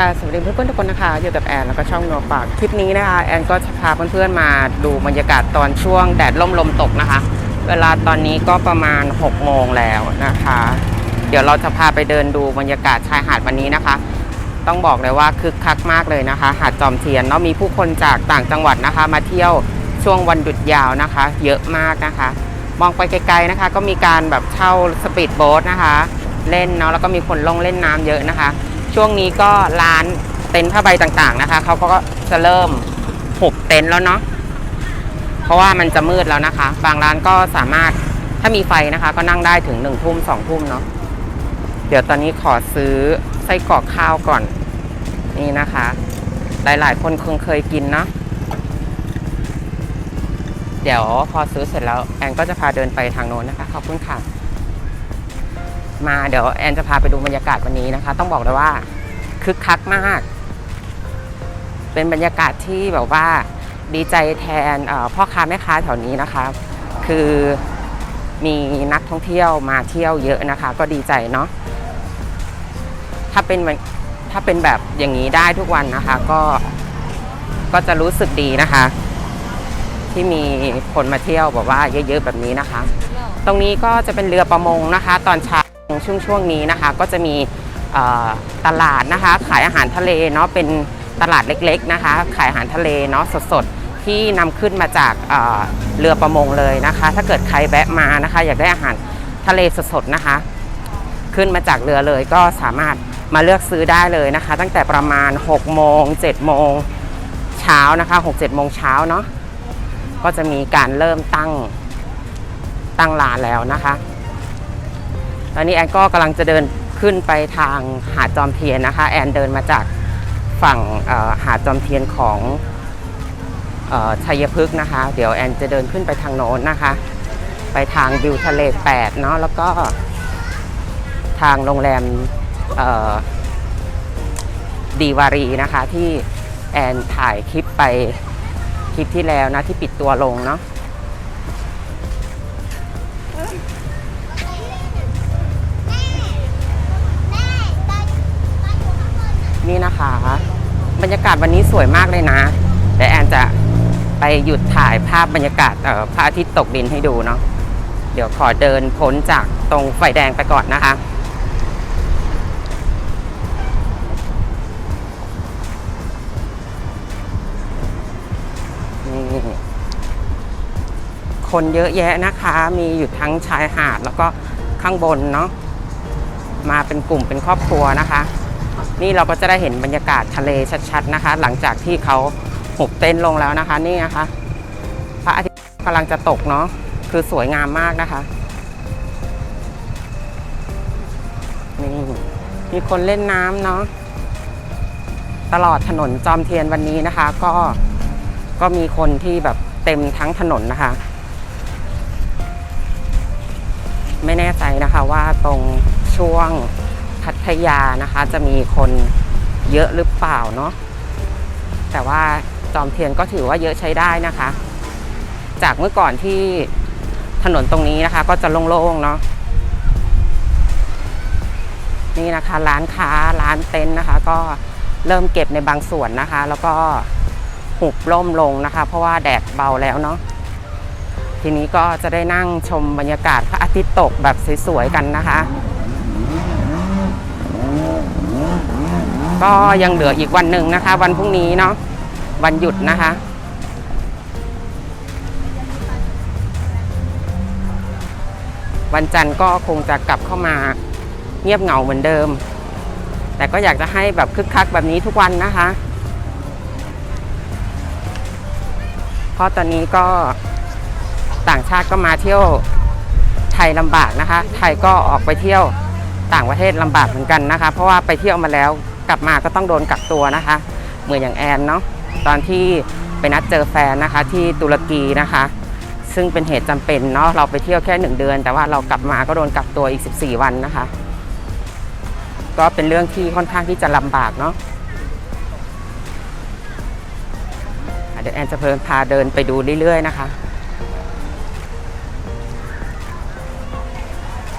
ค่ะสวัสดีเพื่อนๆทุกคนนะคะอยู่กับแอนแล้วก็ช่องนัวปากคลิปนี้นะคะแอนก็จะพาเพื่อนๆมาดูบรรยากาศตอนช่วงแดดล่มลมตกนะคะ เวลาตอนนี้ก็ประมาณ 6 โมงแล้วนะคะ เดี๋ยวเราจะพาไปเดินดูบรรยากาศชายหาดวันนี้นะคะ ต้องบอกเลยว่าคึกคักมากเลยนะคะ หาดจอมเทียนเนาะมีผู้คนจากต่างจังหวัดนะคะ มาเที่ยวช่วงวันหยุดยาวนะคะ เยอะมากนะคะ มองไปไกลๆนะคะ ก็มีการแบบเช่าสปีดโบ๊ทนะคะ เล่นเนาะแล้วก็มีคนลงเล่นน้ำเยอะนะคะ ช่วงนี้ก็ร้านเต็นท์ผ้าใบต่างๆนะคะเขาก็จะเริ่มหุบเต็นท์แล้วเนาะเพราะว่ามันจะมืดแล้วนะคะ บางร้านก็สามารถถ้ามีไฟนะคะ ก็นั่งได้ถึงหนึ่งทุ่มสองทุ่มเนาะเดี๋ยวตอนนี้ขอซื้อไส้กรอกข้าวก่อน นี่นะคะ หลายๆ คนคงเคยกินเนาะเดี๋ยวพอซื้อเสร็จแล้วแอนก็จะพาเดินไปทางโน้นนะคะ ขอบคุณค่ะ มาเดี๋ยวแอนจะพาไปดูบรรยากาศวันนี้นะคะ ต้องบอกเลยว่าคึกคักมาก เป็นบรรยากาศที่แบบว่าดีใจแทนพ่อค้าแม่ค้าแถวนี้นะคะ คือมีนักท่องเที่ยวมาเที่ยวเยอะนะคะ ก็ดีใจเนาะถ้าเป็นถ้าเป็นแบบอย่างนี้ได้ทุกวันนะคะ ก็ก็จะรู้สึกดีนะคะ ที่มีคนมาเที่ยวแบบว่าเยอะๆแบบนี้นะคะ ตรงนี้ก็จะเป็นเรือประมงนะคะ ตอนเช้า ช่วงช่วงนี้นะคะ ก็จะมีตลาดนะคะ ขายอาหารทะเลเนาะเป็นตลาดเล็กๆนะคะ ขายอาหารทะเลเนาะสดๆที่นำขึ้นมาจากเอ่อเรือประมงเลยนะคะ ถ้าเกิดใครแวะมานะคะ อยากได้อาหารทะเลสดๆนะคะ ขึ้นมาจากเรือเลยก็สามารถมาเลือกซื้อได้เลยนะคะ ตั้งแต่ประมาณ 6 โมง 7 โมงเช้านะคะ 6-7 โมงเช้าเนาะก็จะมีการเริ่มตั้งตั้งร้านแล้วนะคะ ตอนนี้แอนก็กำลังจะเดินขึ้นไปทางหาดจอมเทียนนะคะ แอนเดินมาจากฝั่งหาดจอมเทียนของชัยพฤกษ์นะคะ เดี๋ยวแอนจะเดินขึ้นไปทางโน้นนะคะ ไปทางวิวทะเล8เนาะแล้วก็ทางโรงแรมดีวารีนะคะที่แอนถ่ายคลิปไปคลิปที่แล้วนะที่ปิดตัวลงเนาะ รรยากาศวันนี้สวยมากเลยนะเดี๋ยวแอนจะไปหยุดถ่ายภาพบรรยากาศพระอาทิตย์ตกดินให้ดูเนาะเดี๋ยวขอเดินพ้นจากตรงไฟแดงไปก่อนนะคะคนเยอะแยะนะคะ มีอยู่ทั้งชายหาดแล้วก็ข้างบนเนาะ มาเป็นกลุ่มเป็นครอบครัวนะคะ นี่เราก็จะได้เห็นบรรยากาศทะเลชัดๆนะคะ หลังจากที่เขาหุบเต็นท์ลงแล้วนะคะ นี่นะคะพระอาทิตย์กำลังจะตกเนาะคือสวยงามมากนะคะนี่มีคนเล่นน้ำเนาะตลอดถนนจอมเทียนวันนี้นะคะ ก็ก็มีคนที่แบบเต็มทั้งถนนนะคะ ไม่แน่ใจนะคะว่าตรงช่วง พัทยานะคะ จะมีคนเยอะหรือเปล่าเนาะแต่ว่าจอมเทียนก็ถือว่าเยอะใช้ได้นะคะ จากเมื่อก่อนที่ถนนตรงนี้นะคะ ก็จะโล่งๆเนาะนี่นะคะร้านค้าร้านเต็นท์นะคะ ก็เริ่มเก็บในบางส่วนนะคะ แล้วก็หุบล่มลงนะคะ เพราะว่าแดดเบาแล้วเนาะทีนี้ก็จะได้นั่งชมบรรยากาศพระอาทิตย์ตกแบบสวยๆกันนะคะ ก็ยังเหลืออีกวันหนึ่งนะคะ วันพรุ่งนี้เนาะวันหยุดนะคะ วันจันทร์ก็คงจะกลับเข้ามาเงียบเหงาเหมือนเดิม แต่ก็อยากจะให้แบบคึกคักแบบนี้ทุกวันนะคะ เพราะตอนนี้ก็ต่างชาติก็มาเที่ยวไทยลำบากนะคะ ไทยก็ออกไปเที่ยวต่างประเทศลำบากเหมือนกันนะคะ เพราะว่าไปเที่ยวมาแล้ว กลับมาก็ต้องโดนกักตัวนะคะ เหมือนอย่างแอนเนาะตอนที่ไปนัดเจอแฟนนะคะที่ตุรกีนะคะ ซึ่งเป็นเหตุจำเป็นเนาะเราไปเที่ยวแค่หนึ่งเดือน แต่ว่าเรากลับมาก็โดนกักตัวอีก 14 วันนะคะ ก็เป็นเรื่องที่ค่อนข้างที่จะลำบากเนาะเดี๋ยวแอนจะเพิ่มพาเดินไปดูเรื่อยๆนะคะ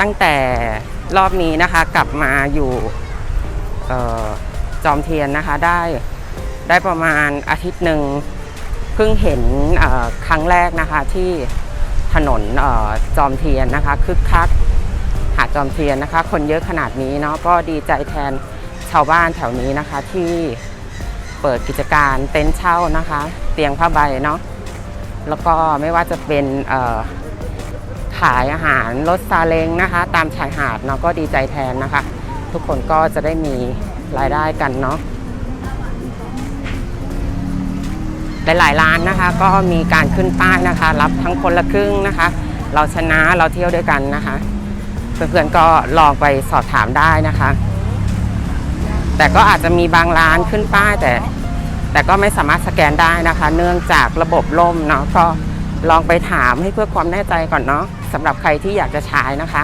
ตั้งแต่รอบนี้นะคะกลับมาอยู่ จอมเทียนนะคะได้ได้ประมาณอาทิตย์หนึ่งเพิ่งเห็นครั้งแรกนะคะที่ถนนออจอมเทียนนะคะคึกคักหาดจอมเทียนนะคะ คนเยอะขนาดนี้เนาะก็ดีใจแทนชาวบ้านแถวนี้นะคะที่เปิดกิจการเต็นท์เช่านะคะ เตียงผ้าใบเนาะแล้วก็ไม่ว่าจะเป็นขายอาหารรถซาเล้งนะคะ ตามชายหาดเนาะก็ดีใจแทนนะคะ ทุกคนก็จะได้มีรายได้กันเนาะหลายๆร้านนะคะ ก็มีการขึ้นป้ายนะคะ รับทั้งคนละครึ่งนะคะ เราชนะเราเที่ยวด้วยกันนะคะ เพื่อนๆก็ลองไปสอบถามได้นะคะ แต่ก็อาจจะมีบางร้านขึ้นป้ายแต่ แต่ก็ไม่สามารถสแกนได้นะคะ เนื่องจากระบบล่มเนาะก็ลองไปถามให้เพื่อความแน่ใจก่อนเนาะสำหรับใครที่อยากจะใช้นะคะ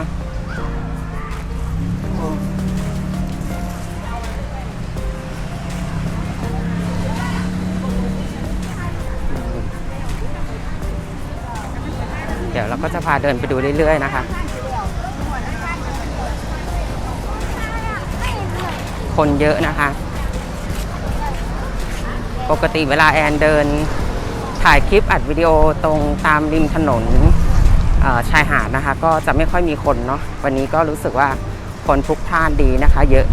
ดี๋ยวเราก็จะพาเดินไปดูเรื่อยๆนะคะ คนเยอะนะคะ ปกติเวลาแอนเดินถ่ายคลิปอัดวิดีโอตรงตามริมถนนชายหาดนะคะ ก็จะไม่ค่อยมีคนเนาะวันนี้ก็รู้สึกว่าคนพลุกพล่านดีนะคะ เยอะ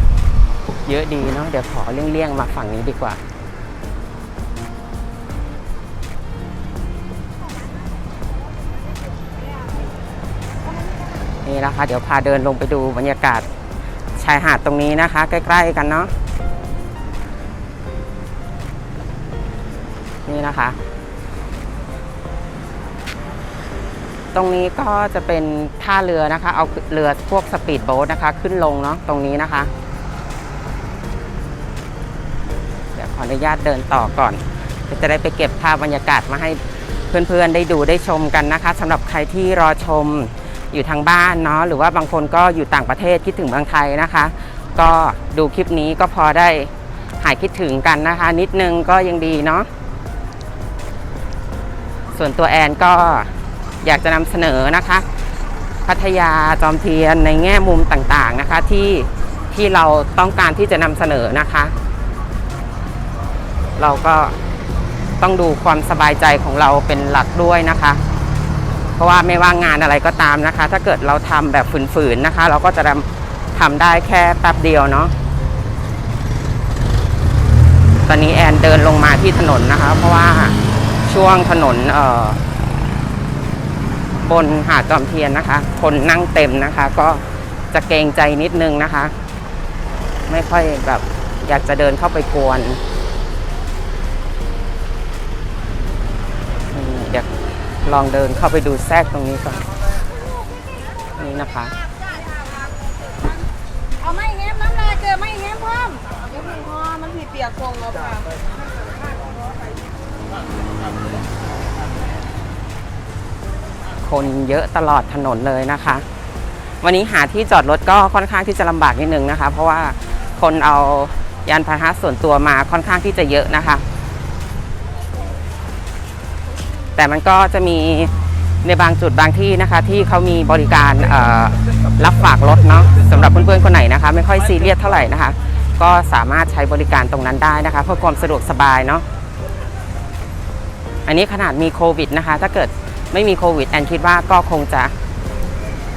เยอะดีเนาะเดี๋ยวขอเลี่ยงๆมาฝั่งนี้ดีกว่า นะคะ เดี๋ยวพาเดินลงไปดูบรรยากาศชายหาดตรงนี้นะคะ ใกล้ ๆ กันเนาะนี่นะคะ ตรงนี้ก็จะเป็นท่าเรือนะคะ เอาเรือพวกสปีดโบ๊ทนะคะ ขึ้นลงเนาะตรงนี้นะคะ เดี๋ยวขออนุญาตเดินต่อก่อนจะได้ไปเก็บภาพบรรยากาศมาให้เพื่อนๆ ได้ดูได้ชมกันนะคะสำหรับใครที่รอชม อยู่ทางบ้านเนาะหรือว่าบางคนก็อยู่ต่างประเทศคิดถึงเมืองไทยนะคะ ก็ดูคลิปนี้ก็พอได้หายคิดถึงกันนะคะ นิดนึงก็ยังดีเนาะส่วนตัวแอนก็อยากจะนำเสนอนะคะ พัทยาจอมเทียนในแง่มุมต่างๆนะคะที่ที่เราต้องการที่จะนำเสนอนะคะ เราก็ต้องดูความสบายใจของเราเป็นหลักด้วยนะคะ เพราะว่าไม่ว่างานอะไรก็ตามนะคะ ถ้าเกิดเราทำแบบฝืนๆนะคะ เราก็จะทำได้แค่แป๊บเดียวเนาะตอนนี้แอนเดินลงมาที่ถนนนะคะ เพราะว่าช่วงถนนเอ่อบนหาดจอมเทียนนะคะ คนนั่งเต็มนะคะ ก็จะเกรงใจนิดนึงนะคะ ไม่ค่อยแบบอยากจะเดินเข้าไปกวน ลองเดินเข้าไปดูแทรกตรงนี้ก่อน นี่นะคะ เอาไม่แง้มน้ำลายเกิดไม่แง้มพร้อมเดี๋ยวมันพอมันผิดเปียกคงแล้วค่ะคนเยอะตลอดถนนเลยนะคะ วันนี้หาที่จอดรถก็ค่อนข้างที่จะลำบากนิดนึงนะคะ เพราะว่าคนเอายานพาหนะส่วนตัวมาค่อนข้างที่จะเยอะนะคะ แต่มันก็จะมีในบางจุดบางที่นะคะ ที่เขามีบริการรับฝากรถเนาะสำหรับเพื่อนๆคนไหนนะคะ ไม่ค่อยซีเรียสเท่าไหร่นะคะ ก็สามารถใช้บริการตรงนั้นได้นะคะ เพื่อความสะดวกสบายเนาะอันนี้ขนาดมีโควิดนะคะ ถ้าเกิดไม่มีโควิดแอนคิดว่าก็คงจะ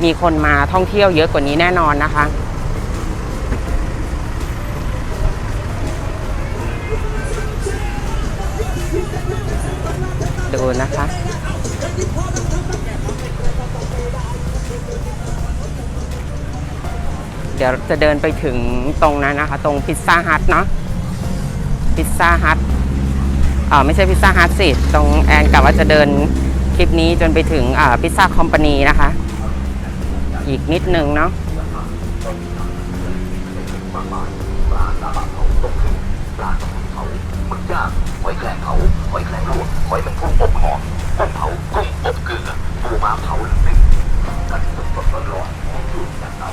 มีคนมาท่องเที่ยวเยอะกว่านี้แน่นอนนะคะ นะคะ เดี๋ยวจะเดินไปถึงตรงนั้นนะคะ ตรงพิซซ่าฮัทเนาะพิซซ่าฮัทอ่าไม่ใช่พิซซ่าฮัทสิ ตรงแอนกะว่าจะเดินคลิปนี้จนไปถึงอ่าพิซซ่าคอมพานีนะคะ อีกนิดนึงเนาะหมึกย่างหอยแครงเผา หอยแครงลวกหอยแมงผู้อบหอมกุ้งเผากุ้งอบเกลือปูม้าเผาหรือนึ่งกันสดๆร้อนๆของอยู่จากเตา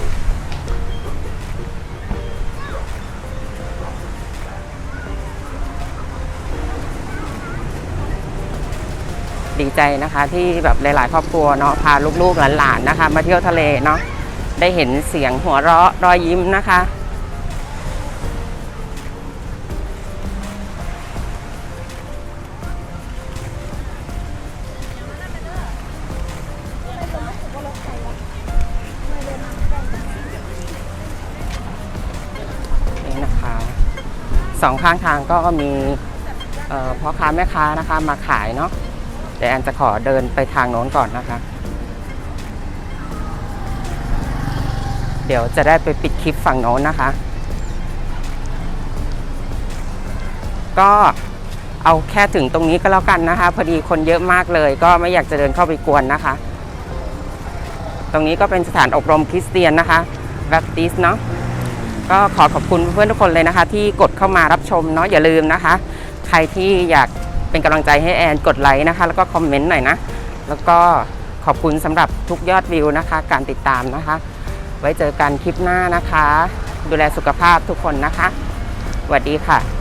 ดีใจนะคะที่แบบหลาย ๆ ครอบครัวเนาะพาลูกๆหลานๆนะคะ มาเที่ยวทะเลเนาะได้เห็นเสียงหัวเราะรอยยิ้มนะคะ สองข้างทางก็มีพ่อค้าแม่ค้านะคะมาขายเนาะเดี๋ยวแอนจะขอเดินไปทางโน้นก่อนนะคะ เดี๋ยวจะได้ไปปิดคลิปฝั่งโน้นนะคะ ก็เอาแค่ถึงตรงนี้ก็แล้วกันนะคะ พอดีคนเยอะมากเลย ก็ไม่อยากจะเดินเข้าไปกวนนะคะ ตรงนี้ก็เป็นสถานอบรมคริสเตียนนะคะแบปติสเนาะ ก็ขอขอบคุณเพื่อนทุกคนเลยนะคะ ที่กดเข้ามารับชมเนาะอย่าลืมนะคะ ใครที่อยากเป็นกำลังใจให้แอนกดไลค์นะคะ แล้วก็คอมเมนต์หน่อยนะ แล้วก็ขอบคุณสำหรับทุกยอดวิวนะคะ การติดตามนะคะ ไว้เจอกันคลิปหน้านะคะ ดูแลสุขภาพทุกคนนะคะสวัสดีค่ะ